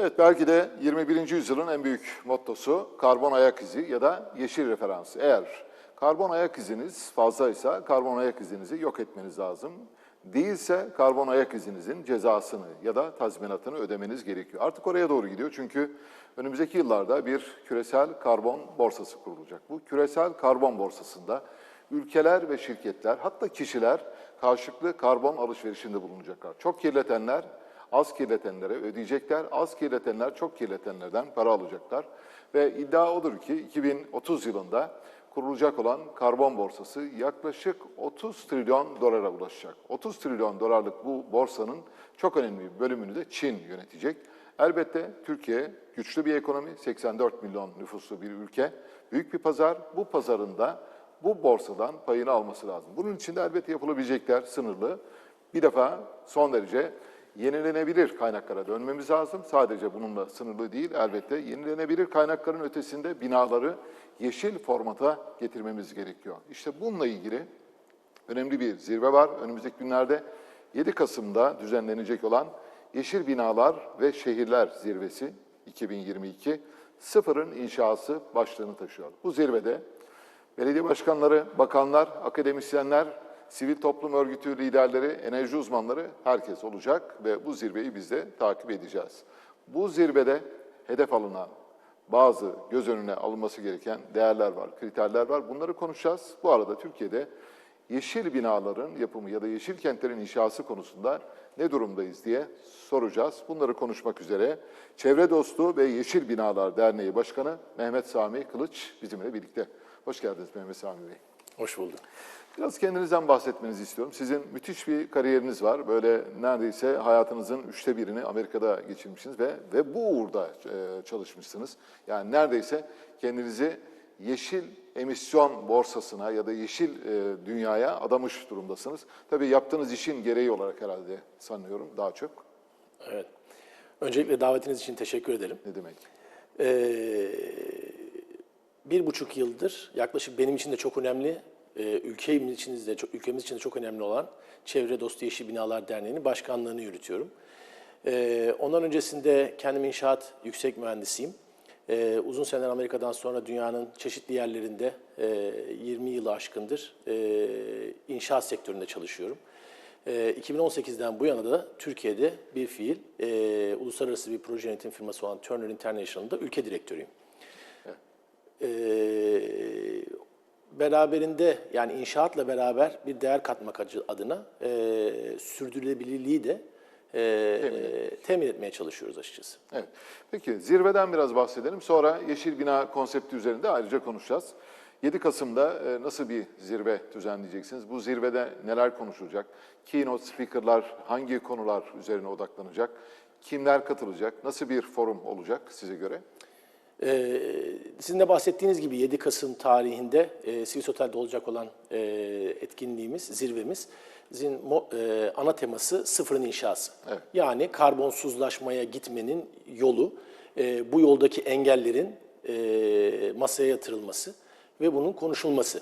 Evet belki de 21. yüzyılın en büyük mottosu karbon ayak izi ya da yeşil referans. Eğer karbon ayak iziniz fazlaysa karbon ayak izinizi yok etmeniz lazım. Değilse karbon ayak izinizin cezasını ya da tazminatını ödemeniz gerekiyor. Artık oraya doğru gidiyor çünkü önümüzdeki yıllarda bir küresel karbon borsası kurulacak. Bu küresel karbon borsasında ülkeler ve şirketler hatta kişiler karşılıklı karbon alışverişinde bulunacaklar. Çok kirletenler az kirletenlere ödeyecekler, az kirletenler çok kirletenlerden para alacaklar. Ve iddia odur ki 2030 yılında kurulacak olan karbon borsası yaklaşık 30 trilyon dolara ulaşacak. 30 trilyon dolarlık bu borsanın çok önemli bir bölümünü de Çin yönetecek. Elbette Türkiye güçlü bir ekonomi, 84 milyon nüfuslu bir ülke, büyük bir pazar. Bu pazarında bu borsadan payını alması lazım. Bunun için de elbette yapılabilecekler sınırlı. Bir defa son derece yenilenebilir kaynaklara dönmemiz lazım. Sadece bununla sınırlı değil, elbette yenilenebilir kaynakların ötesinde binaları yeşil formata getirmemiz gerekiyor. İşte bununla ilgili önemli bir zirve var. Önümüzdeki günlerde 7 Kasım'da düzenlenecek olan Yeşil Binalar ve Şehirler Zirvesi 2022 sıfırın inşası başlığını taşıyor. Bu zirvede belediye başkanları, bakanlar, akademisyenler, sivil toplum örgütü liderleri, enerji uzmanları herkes olacak ve bu zirveyi biz de takip edeceğiz. Bu zirvede hedef alınan bazı göz önüne alınması gereken değerler var, kriterler var. Bunları konuşacağız. Bu arada Türkiye'de yeşil binaların yapımı ya da yeşil kentlerin inşası konusunda ne durumdayız diye soracağız. Bunları konuşmak üzere Çevre Dostu ve Yeşil Binalar Derneği Başkanı Mehmet Sami Kılıç bizimle birlikte. Hoş geldiniz Mehmet Sami Bey. Hoş bulduk. Biraz kendinizden bahsetmenizi istiyorum. Sizin müthiş bir kariyeriniz var. Böyle neredeyse hayatınızın üçte birini Amerika'da geçirmişsiniz ve ve bu uğurda e, çalışmışsınız. Yani neredeyse kendinizi yeşil emisyon borsasına ya da yeşil e, dünyaya adamış durumdasınız. Tabii yaptığınız işin gereği olarak herhalde sanıyorum daha çok. Evet. Öncelikle davetiniz için teşekkür ederim. Ne demek? Ee, bir buçuk yıldır yaklaşık benim için de çok önemli, ülkemiz için de çok, ülkemiz için de çok önemli olan Çevre Dostu Yeşil Binalar Derneği'nin başkanlığını yürütüyorum. Ee, ondan öncesinde kendim inşaat yüksek mühendisiyim. Ee, uzun seneler Amerika'dan sonra dünyanın çeşitli yerlerinde e, 20 yılı aşkındır e, inşaat sektöründe çalışıyorum. E, 2018'den bu yana da Türkiye'de bir fiil e, uluslararası bir proje yönetim firması olan Turner International'da ülke direktörüyüm. E, beraberinde yani inşaatla beraber bir değer katmak adına e, sürdürülebilirliği de e, temin etmeye çalışıyoruz açıkçası. Evet. Peki zirveden biraz bahsedelim. Sonra yeşil bina konsepti üzerinde ayrıca konuşacağız. 7 Kasım'da e, nasıl bir zirve düzenleyeceksiniz? Bu zirvede neler konuşulacak? Keynote speaker'lar hangi konular üzerine odaklanacak? Kimler katılacak? Nasıl bir forum olacak size göre? Ee, sizin de bahsettiğiniz gibi 7 Kasım tarihinde e, Swiss Otel'de olacak olan e, etkinliğimiz, zirvemiz, mo- e, ana teması sıfırın inşası. Evet. Yani karbonsuzlaşmaya gitmenin yolu, e, bu yoldaki engellerin e, masaya yatırılması ve bunun konuşulması.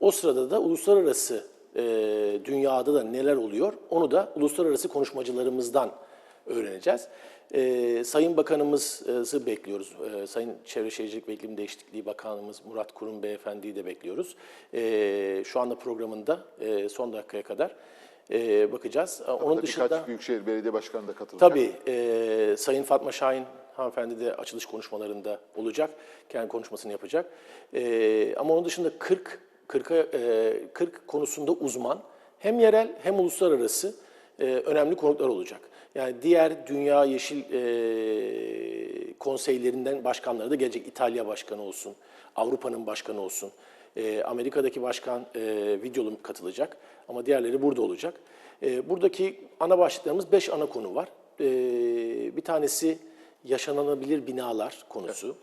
O sırada da uluslararası e, dünyada da neler oluyor onu da uluslararası konuşmacılarımızdan öğreneceğiz. Ee, Sayın Bakanımızı bekliyoruz. Ee, Sayın Çevre Şehircilik ve İklim Değişikliği Bakanımız Murat Kurum Beyefendi'yi de bekliyoruz. Ee, şu anda programında e, son dakikaya kadar e, bakacağız. Onun Hatta dışında Birkaç büyükşehir belediye başkanı da katılacak. tabii e, Sayın Fatma Şahin hanımefendi de açılış konuşmalarında olacak. Kendi konuşmasını yapacak. E, ama onun dışında 40 40'a e, 40 konusunda uzman hem yerel hem uluslararası e, önemli konuklar olacak. Yani diğer dünya yeşil e, konseylerinden başkanları da gelecek. İtalya başkanı olsun, Avrupa'nın başkanı olsun. E, Amerika'daki başkan e, videolu katılacak ama diğerleri burada olacak. E, buradaki ana başlıklarımız 5 ana konu var. E, bir tanesi yaşanabilir binalar konusu.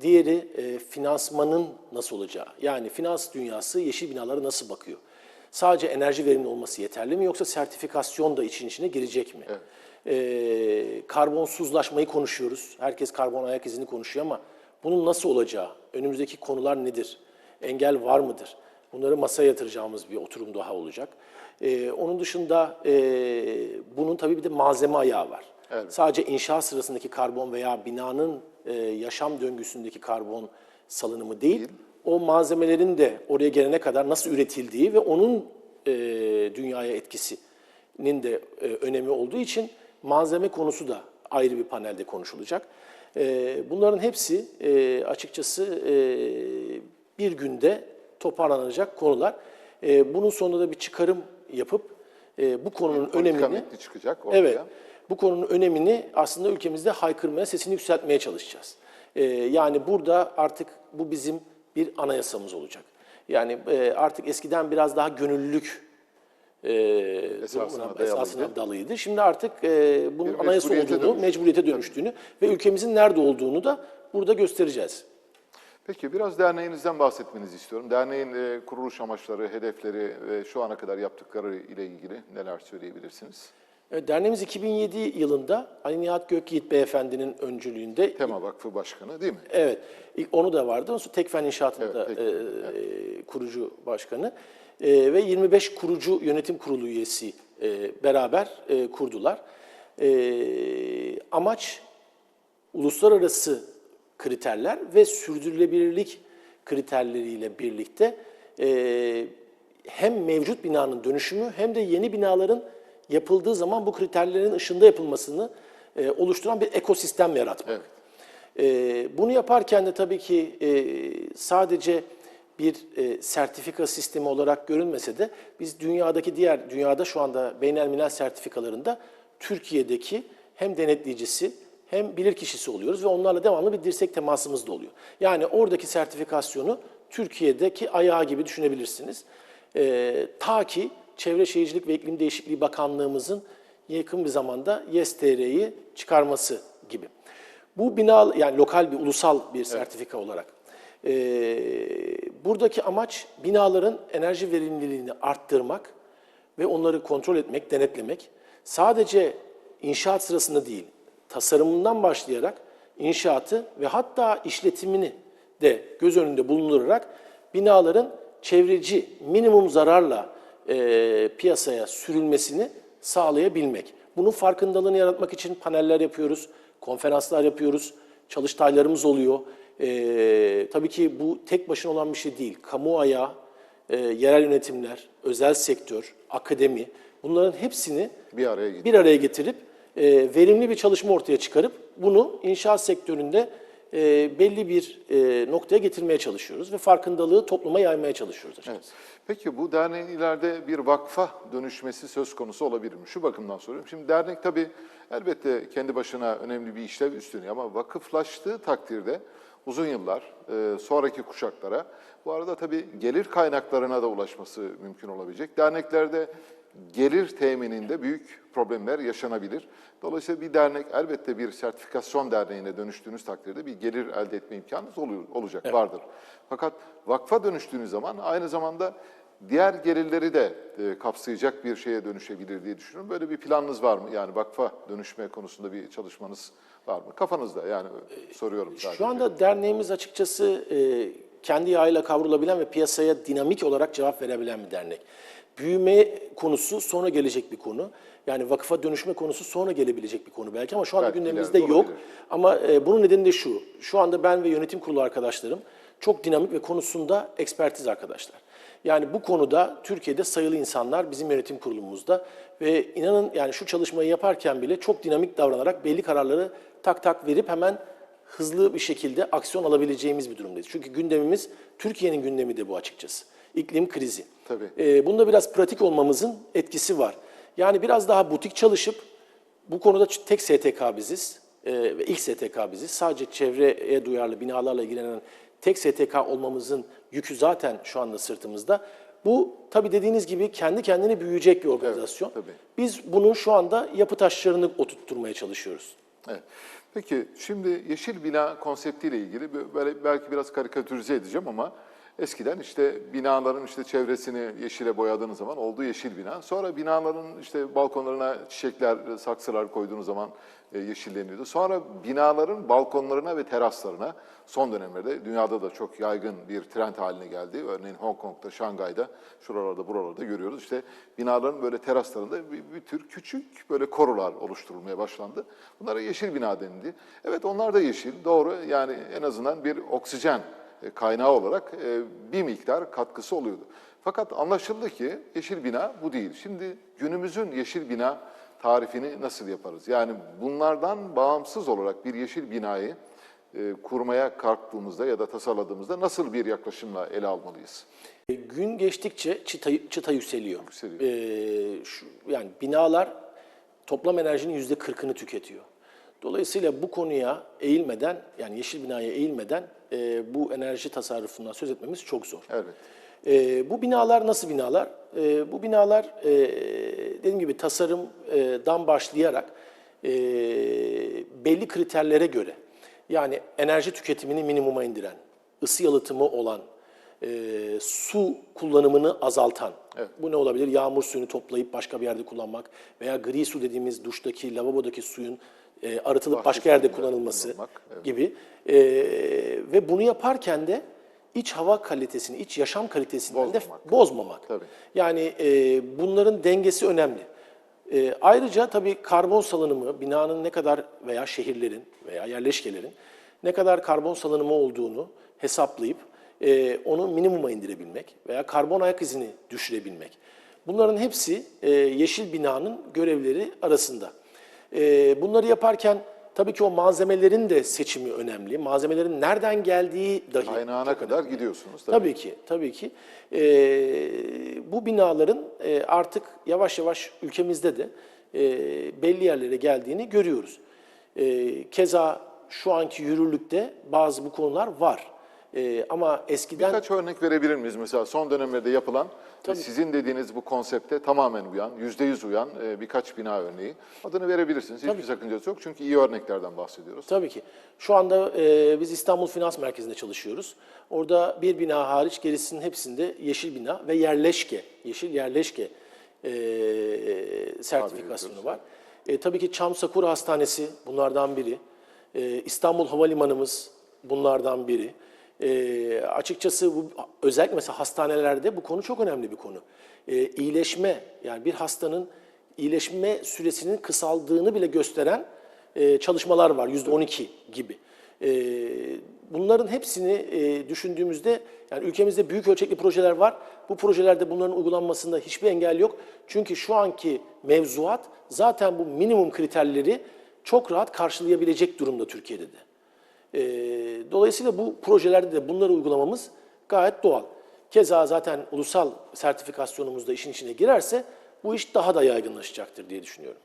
Diğeri e, finansmanın nasıl olacağı. Yani finans dünyası yeşil binalara nasıl bakıyor? Sadece enerji verimli olması yeterli mi yoksa sertifikasyon da için içine girecek mi? Ee, karbonsuzlaşmayı konuşuyoruz. Herkes karbon ayak izini konuşuyor ama bunun nasıl olacağı, önümüzdeki konular nedir? Engel var mıdır? Bunları masaya yatıracağımız bir oturum daha olacak. Ee, onun dışında e, bunun tabii bir de malzeme ayağı var. Sadece inşaat sırasındaki karbon veya binanın e, yaşam döngüsündeki karbon salınımı değil, o malzemelerin de oraya gelene kadar nasıl üretildiği ve onun e, dünyaya etkisinin de e, önemi olduğu için malzeme konusu da ayrı bir panelde konuşulacak. E, bunların hepsi e, açıkçası e, bir günde toparlanacak konular. E, bunun sonunda da bir çıkarım yapıp bu konunun önemini çıkacak ortaya. Evet. Bu konunun önemini aslında ülkemizde haykırmaya, sesini yükseltmeye çalışacağız. Ee, yani burada artık bu bizim bir anayasamız olacak. Yani artık eskiden biraz daha gönüllülük e, Esasına dalıydı. Şimdi artık e, bunun Bir anayasa olduğunu, dönüştü. mecburiyete dönüştüğünü ve ülkemizin nerede olduğunu da burada göstereceğiz. Peki biraz derneğinizden bahsetmenizi istiyorum. Derneğin e, kuruluş amaçları, hedefleri ve şu ana kadar yaptıkları ile ilgili neler söyleyebilirsiniz? Evet, Derneğimiz 2007 yılında Ali Nihat Gökyiğit Beyefendi'nin öncülüğünde Tema Vakfı Başkanı değil mi? Evet, onu da vardı. Tekfen İnşaat'ın Evet, Tekfen, e, kurucu başkanı E, ve 25 kurucu yönetim kurulu üyesi e, beraber e, kurdular. E, amaç uluslararası kriterler ve sürdürülebilirlik kriterleriyle birlikte e, hem mevcut binanın dönüşümü hem de yeni binaların yapıldığı zaman bu kriterlerin ışığında yapılmasını e, oluşturan bir ekosistem yaratmak. E, bunu yaparken de tabii ki e, sadece bir e, sertifika sistemi olarak görünmese de biz dünyadaki diğer, dünyada şu anda beynelminel sertifikalarında Türkiye'deki hem denetleyicisi hem bilirkişisi oluyoruz ve onlarla devamlı bir dirsek temasımız da oluyor. Yani oradaki sertifikasyonu Türkiye'deki ayağı gibi düşünebilirsiniz. E, ta ki Çevre Şehircilik ve İklim Değişikliği Bakanlığımızın yakın bir zamanda YES-TR'yi çıkarması gibi. Bu bina yani lokal bir ulusal bir sertifika olarak. Ee, buradaki amaç binaların enerji verimliliğini arttırmak ve onları kontrol etmek, denetlemek. Sadece inşaat sırasında değil, tasarımından başlayarak inşaatı ve hatta işletimini de göz önünde bulundurarak binaların çevreci minimum zararla e, piyasaya sürülmesini sağlayabilmek. Bunun farkındalığını yaratmak için paneller yapıyoruz, konferanslar yapıyoruz, çalıştaylarımız oluyor. E, tabii ki bu tek başına olan bir şey değil. Kamu ayağı, e, yerel yönetimler, özel sektör, akademi bunların hepsini Bir araya gidiyor. bir araya getirip e, verimli bir çalışma ortaya çıkarıp bunu inşaat sektöründe e, belli bir e, noktaya getirmeye çalışıyoruz ve farkındalığı topluma yaymaya çalışıyoruz. açıkçası. Evet. Peki bu derneğin ileride bir vakfa dönüşmesi söz konusu olabilir mi? Şu bakımdan soruyorum. Şimdi dernek tabii elbette kendi başına önemli bir işlev üstleniyor ama vakıflaştığı takdirde uzun yıllar e, sonraki kuşaklara bu arada tabii gelir kaynaklarına da ulaşması mümkün olabilecek. Derneklerde gelir temininde büyük problemler yaşanabilir. Dolayısıyla bir dernek elbette bir sertifikasyon derneğine dönüştüğünüz takdirde bir gelir elde etme imkanınız oluyor, olacak, vardır. Fakat vakfa dönüştüğünüz zaman aynı zamanda diğer gelirleri de e, kapsayacak bir şeye dönüşebilir diye düşünüyorum. Böyle bir planınız var mı? Yani vakfa dönüşme konusunda bir çalışmanız var mı? Kafanızda yani soruyorum sadece. Şu anda derneğimiz açıkçası e, kendi yağıyla kavrulabilen ve piyasaya dinamik olarak cevap verebilen bir dernek. Büyüme konusu sonra gelecek bir konu. Yani vakıfa dönüşme konusu sonra gelebilecek bir konu belki ama şu anda Belki gündemimizde ileride yok. olabilir. Ama e, bunun nedeni de şu. Şu anda ben ve yönetim kurulu arkadaşlarım çok dinamik ve konusunda ekspertiz arkadaşlar. Yani bu konuda Türkiye'de sayılı insanlar bizim yönetim kurulumuzda ve inanın yani şu çalışmayı yaparken bile çok dinamik davranarak belli kararları tak tak verip hemen hızlı bir şekilde aksiyon alabileceğimiz bir durumdayız. Çünkü gündemimiz Türkiye'nin gündemi de bu açıkçası. İklim krizi. Tabii. Ee, bunda biraz pratik olmamızın etkisi var. Yani biraz daha butik çalışıp bu konuda tek STK biziz ee, ve ilk STK biziz. Sadece çevreye duyarlı binalarla ilgilenen tek STK olmamızın yükü zaten şu anda sırtımızda. Bu tabii dediğiniz gibi kendi kendine büyüyecek bir organizasyon. tabii. Biz bunun şu anda yapı taşlarını oturtturmaya çalışıyoruz. Evet. Peki şimdi yeşil bina konseptiyle ilgili böyle belki biraz karikatürize edeceğim ama Eskiden işte binaların işte çevresini yeşile boyadığınız zaman olduğu yeşil bina. Sonra binaların işte balkonlarına çiçekler, saksılar koyduğunuz zaman e, yeşilleniyordu. Sonra binaların balkonlarına ve teraslarına son dönemlerde dünyada da çok yaygın bir trend haline geldi. Örneğin Hong Kong'da, Şangay'da, şuralarda, buralarda görüyoruz. İşte binaların böyle teraslarında bir, bir tür küçük böyle korular oluşturulmaya başlandı. Bunlara yeşil bina denildi. Evet onlar da yeşil, doğru. Yani en azından bir oksijen kaynağı olarak e, bir miktar katkısı oluyordu. Fakat anlaşıldı ki yeşil bina bu değil. Şimdi günümüzün yeşil bina tarifini nasıl yaparız? Yani bunlardan bağımsız olarak bir yeşil binayı e, kurmaya kalktığımızda ya da tasarladığımızda nasıl bir yaklaşımla ele almalıyız? E, Gün geçtikçe çıta, çıta yükseliyor. Yükseliyor. E, şu, yani binalar toplam enerjinin yüzde kırkını tüketiyor. Dolayısıyla bu konuya eğilmeden, yani yeşil binaya eğilmeden e, bu enerji tasarrufundan söz etmemiz çok zor. Evet. E, bu binalar nasıl binalar? E, bu binalar e, dediğim gibi tasarımdan başlayarak e, belli kriterlere göre yani enerji tüketimini minimuma indiren, ısı yalıtımı olan, e, su kullanımını azaltan. Bu ne olabilir? Yağmur suyunu toplayıp başka bir yerde kullanmak veya gri su dediğimiz duştaki, lavabodaki suyun e, arıtılıp Bahçe başka yerde kullanılması kullanılmak, evet. gibi. E, ve bunu yaparken de iç hava kalitesini, iç yaşam kalitesini de Bozmamak. bozmamak. Tabii. Yani e, bunların dengesi önemli. E, ayrıca tabii karbon salınımı, binanın ne kadar veya şehirlerin veya yerleşkelerin ne kadar karbon salınımı olduğunu hesaplayıp e, onu minimuma indirebilmek veya karbon ayak izini düşürebilmek. Bunların hepsi e, yeşil binanın görevleri arasında. E, bunları yaparken tabii ki o malzemelerin de seçimi önemli. Malzemelerin nereden geldiği dahi Kaynağına kadar gidiyorsunuz. Tabii. Tabii ki, tabii ki. Ee, bu binaların e, artık yavaş yavaş ülkemizde de e, belli yerlere geldiğini görüyoruz. E, keza şu anki yürürlükte bazı bu konular var. E, ama eskiden Birkaç örnek verebilir miyiz? Mesela son dönemlerde yapılan, sizin dediğiniz bu konsepte tamamen uyan, yüzde yüz uyan e, birkaç bina örneği. Adını verebilirsiniz. Hiçbir sakıncası yok. Çünkü iyi örneklerden bahsediyoruz. Tabii ki. Şu anda e, biz İstanbul Finans Merkezi'nde çalışıyoruz. Orada bir bina hariç gerisinin hepsinde yeşil bina ve yerleşke, yeşil yerleşke e, sertifikasyonu var. E, tabii ki Çam Sakura Hastanesi bunlardan biri. E, İstanbul Havalimanımız bunlardan biri. E, açıkçası bu, özellikle mesela hastanelerde bu konu çok önemli bir konu. E, iyileşme yani bir hastanın iyileşme süresinin kısaldığını bile gösteren e, çalışmalar var. Yüzde 12 gibi. E, bunların hepsini e, düşündüğümüzde yani ülkemizde büyük ölçekli projeler var. Bu projelerde bunların uygulanmasında hiçbir engel yok. Çünkü şu anki mevzuat zaten bu minimum kriterleri çok rahat karşılayabilecek durumda Türkiye'de de. E, dolayısıyla bu projelerde de bunları uygulamamız gayet doğal. Keza zaten ulusal sertifikasyonumuz da işin içine girerse bu iş daha da yaygınlaşacaktır diye düşünüyorum.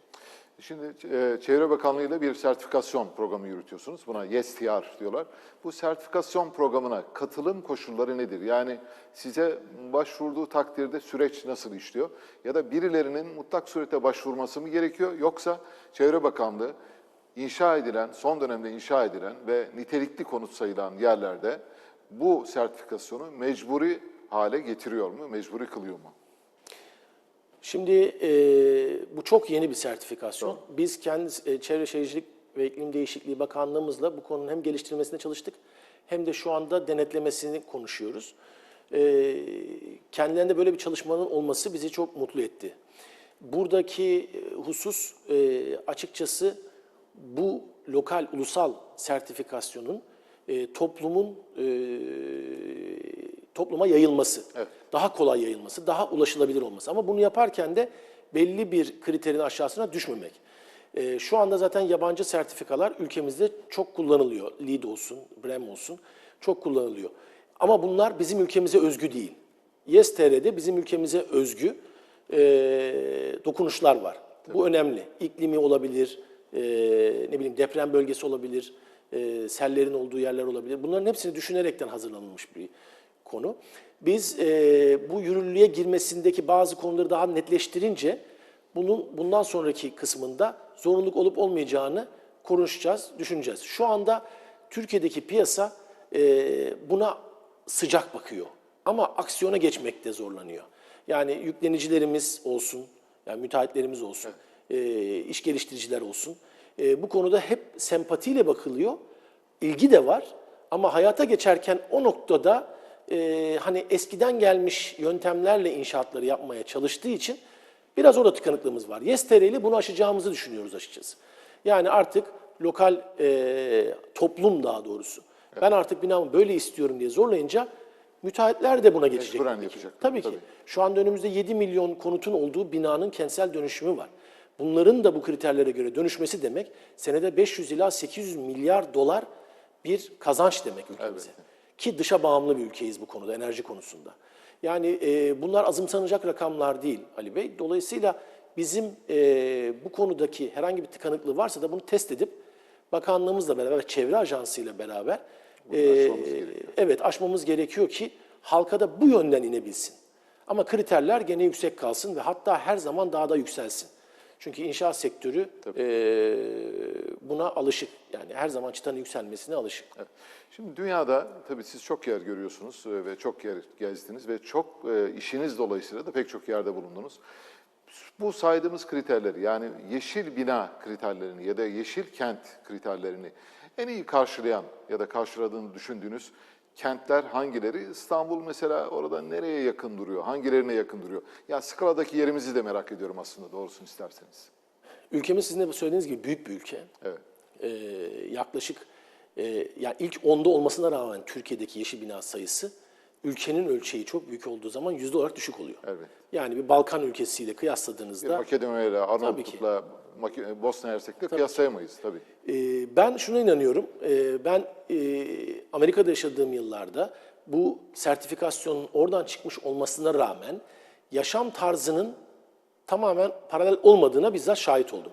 Şimdi e, Çevre Bakanlığı ile bir sertifikasyon programı yürütüyorsunuz. Buna YesTR diyorlar. Bu sertifikasyon programına katılım koşulları nedir? Yani size başvurduğu takdirde süreç nasıl işliyor? Ya da birilerinin mutlak surete başvurması mı gerekiyor? Yoksa Çevre Bakanlığı inşa edilen, son dönemde inşa edilen ve nitelikli konut sayılan yerlerde bu sertifikasyonu mecburi hale getiriyor mu? Mecburi kılıyor mu? Şimdi e, bu çok yeni bir sertifikasyon. Biz kendi e, Çevre Şehircilik ve İklim Değişikliği Bakanlığımızla bu konunun hem geliştirilmesine çalıştık hem de şu anda denetlemesini konuşuyoruz. E, kendilerinde böyle bir çalışmanın olması bizi çok mutlu etti. Buradaki e, husus e, açıkçası bu lokal, ulusal sertifikasyonun e, toplumun e, topluma yayılması, daha kolay yayılması, daha ulaşılabilir olması. Ama bunu yaparken de belli bir kriterin aşağısına düşmemek. E, şu anda zaten yabancı sertifikalar ülkemizde çok kullanılıyor. LEED olsun, BREM olsun çok kullanılıyor. Ama bunlar bizim ülkemize özgü değil. YesTR'de bizim ülkemize özgü e, dokunuşlar var. Bu önemli. İklimi olabilir, e, ne bileyim deprem bölgesi olabilir, e, sellerin olduğu yerler olabilir. Bunların hepsini düşünerekten hazırlanılmış bir konu. Biz e, bu yürürlüğe girmesindeki bazı konuları daha netleştirince bunun bundan sonraki kısmında zorunluluk olup olmayacağını konuşacağız, düşüneceğiz. Şu anda Türkiye'deki piyasa e, buna sıcak bakıyor. ama aksiyona geçmekte zorlanıyor. Yani yüklenicilerimiz olsun, yani müteahhitlerimiz olsun, e, iş geliştiriciler olsun. E, bu konuda hep sempatiyle bakılıyor. İlgi de var ama hayata geçerken o noktada e, hani eskiden gelmiş yöntemlerle inşaatları yapmaya çalıştığı için biraz orada tıkanıklığımız var. YESTR ile bunu aşacağımızı düşünüyoruz açıkçası. Yani artık lokal e, toplum daha doğrusu. Ben artık binamı böyle istiyorum diye zorlayınca müteahhitler de buna geçecek. Mecburen tabii ki. yapacak. Tabii ki. Şu anda önümüzde 7 milyon konutun olduğu binanın kentsel dönüşümü var. Bunların da bu kriterlere göre dönüşmesi demek senede 500 ila 800 milyar dolar bir kazanç demek ülkemize. Ki dışa bağımlı bir ülkeyiz bu konuda, enerji konusunda. Yani e, bunlar azımsanacak rakamlar değil Ali Bey. Dolayısıyla bizim e, bu konudaki herhangi bir tıkanıklığı varsa da bunu test edip bakanlığımızla beraber, çevre ajansıyla beraber e, evet aşmamız gerekiyor ki halka da bu yönden inebilsin. Ama kriterler gene yüksek kalsın ve hatta her zaman daha da yükselsin. Çünkü inşaat sektörü e, buna alışık. Yani her zaman çıtanın yükselmesine alışık. Evet. Şimdi dünyada tabii siz çok yer görüyorsunuz ve çok yer gezdiniz ve çok e, işiniz dolayısıyla da pek çok yerde bulundunuz. Bu saydığımız kriterleri yani yeşil bina kriterlerini ya da yeşil kent kriterlerini en iyi karşılayan ya da karşıladığını düşündüğünüz kentler hangileri? İstanbul mesela orada nereye yakın duruyor? Hangilerine yakın duruyor? Ya skaladaki yerimizi de merak ediyorum aslında doğrusunu isterseniz. Ülkemiz sizin de söylediğiniz gibi büyük bir ülke. Evet. Ee, yaklaşık e, yani ilk onda olmasına rağmen Türkiye'deki yeşil bina sayısı ülkenin ölçeği çok büyük olduğu zaman yüzde olarak düşük oluyor. Evet. Yani bir Balkan ülkesiyle kıyasladığınızda Makedonya ile Arnavutluk'la Bosna Hersek'le kıyaslayamayız tabii. Ee, Ben şuna inanıyorum. Ee, Ben e, Amerika'da yaşadığım yıllarda bu sertifikasyonun oradan çıkmış olmasına rağmen yaşam tarzının tamamen paralel olmadığına bizzat şahit oldum.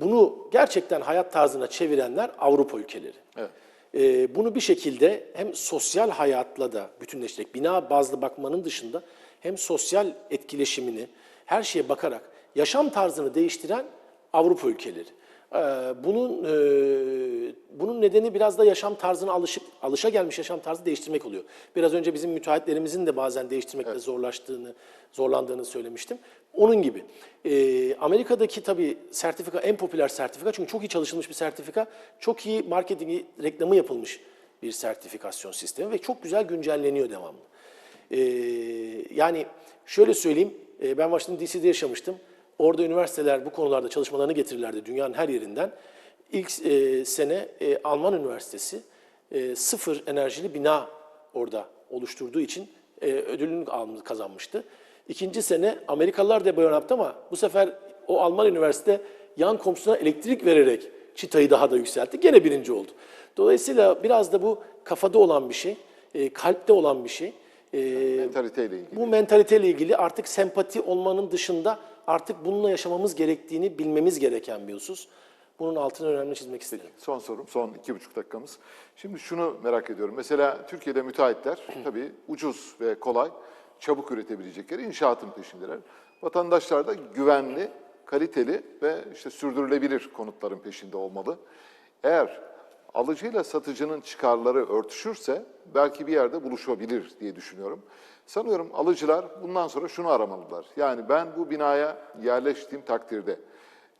Bunu gerçekten hayat tarzına çevirenler Avrupa ülkeleri. Evet. Ee, Bunu bir şekilde hem sosyal hayatla da bütünleştirerek, bina bazlı bakmanın dışında hem sosyal etkileşimini her şeye bakarak yaşam tarzını değiştiren Avrupa ülkeleri. Ee, Bunun e, bunun nedeni biraz da yaşam tarzına alışıp alışa gelmiş yaşam tarzı değiştirmek oluyor. Biraz önce bizim müteahhitlerimizin de bazen değiştirmekte zorlaştığını, zorlandığını söylemiştim. Onun gibi. Ee, Amerika'daki tabii sertifika en popüler sertifika çünkü çok iyi çalışılmış bir sertifika, çok iyi marketingi, reklamı yapılmış bir sertifikasyon sistemi ve çok güzel güncelleniyor devamlı. Ee, yani şöyle söyleyeyim, e, ben Washington DC'de yaşamıştım. Orada üniversiteler bu konularda çalışmalarını getirirlerdi dünyanın her yerinden. İlk e, sene e, Alman Üniversitesi e, sıfır enerjili bina orada oluşturduğu için e, ödülünü kazanmıştı. İkinci sene Amerikalılar da böyle yaptı ama bu sefer o Alman üniversite yan komşusuna elektrik vererek çıtayı daha da yükseltti. Gene birinci oldu. Dolayısıyla biraz da bu kafada olan bir şey, e, kalpte olan bir şey. E, Mentaliteyle ilgili. bu mentaliteyle ilgili artık sempati olmanın dışında artık bununla yaşamamız gerektiğini bilmemiz gereken bir husus. Bunun altını önemli çizmek istedim. Son sorum, son iki buçuk dakikamız. Şimdi şunu merak ediyorum. Mesela Türkiye'de müteahhitler tabii ucuz ve kolay, çabuk üretebilecekleri inşaatın peşindeler. Vatandaşlar da güvenli, kaliteli ve işte sürdürülebilir konutların peşinde olmalı. Eğer alıcıyla satıcının çıkarları örtüşürse belki bir yerde buluşabilir diye düşünüyorum. Sanıyorum alıcılar bundan sonra şunu aramalılar. Yani ben bu binaya yerleştiğim takdirde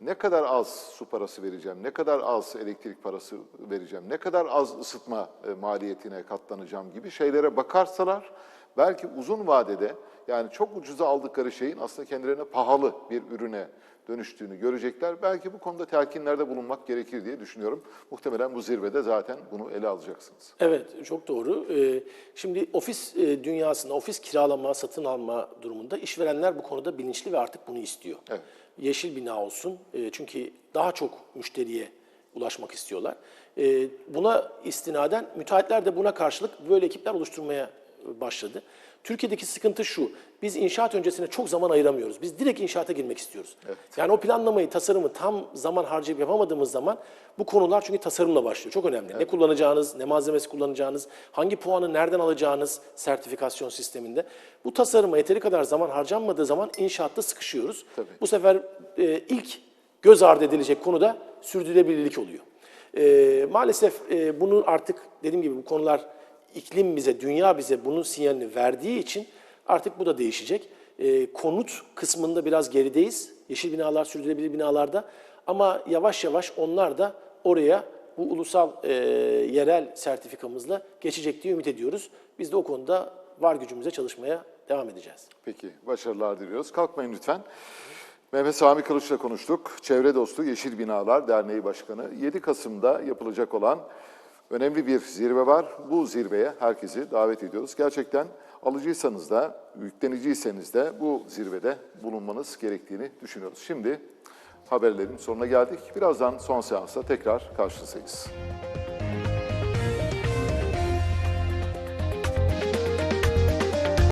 ne kadar az su parası vereceğim, ne kadar az elektrik parası vereceğim, ne kadar az ısıtma e, maliyetine katlanacağım gibi şeylere bakarsalar belki uzun vadede yani çok ucuza aldıkları şeyin aslında kendilerine pahalı bir ürüne dönüştüğünü görecekler. Belki bu konuda telkinlerde bulunmak gerekir diye düşünüyorum. Muhtemelen bu zirvede zaten bunu ele alacaksınız. Evet, çok doğru. Ee, Şimdi ofis e, dünyasında, ofis kiralama, satın alma durumunda işverenler bu konuda bilinçli ve artık bunu istiyor. Evet. Yeşil bina olsun e, çünkü daha çok müşteriye ulaşmak istiyorlar. E, Buna istinaden müteahhitler de buna karşılık böyle ekipler oluşturmaya başladı. Türkiye'deki sıkıntı şu, biz inşaat öncesine çok zaman ayıramıyoruz. Biz direkt inşaata girmek istiyoruz. Yani o planlamayı, tasarımı tam zaman harcayıp yapamadığımız zaman bu konular çünkü tasarımla başlıyor. Çok önemli. Ne kullanacağınız, ne malzemesi kullanacağınız, hangi puanı nereden alacağınız sertifikasyon sisteminde. Bu tasarıma yeteri kadar zaman harcanmadığı zaman inşaatta sıkışıyoruz. Tabii. Bu sefer e, ilk göz ardı edilecek konu da sürdürülebilirlik oluyor. E, maalesef e, bunu artık dediğim gibi bu konular iklim bize, dünya bize bunun sinyalini verdiği için artık bu da değişecek. E, konut kısmında biraz gerideyiz. Yeşil binalar, sürdürülebilir binalarda. Ama yavaş yavaş onlar da oraya bu ulusal e, yerel sertifikamızla geçecek diye ümit ediyoruz. Biz de o konuda var gücümüze çalışmaya devam edeceğiz. Peki, başarılar diliyoruz. Kalkmayın lütfen. Mehmet Sami Kılıç'la konuştuk. Çevre Dostu Yeşil Binalar Derneği Başkanı. 7 Kasım'da yapılacak olan önemli bir zirve var. Bu zirveye herkesi davet ediyoruz. Gerçekten alıcıysanız da, yükleniciyseniz de bu zirvede bulunmanız gerektiğini düşünüyoruz. Şimdi haberlerin sonuna geldik. Birazdan son seansta tekrar karşınızdayız.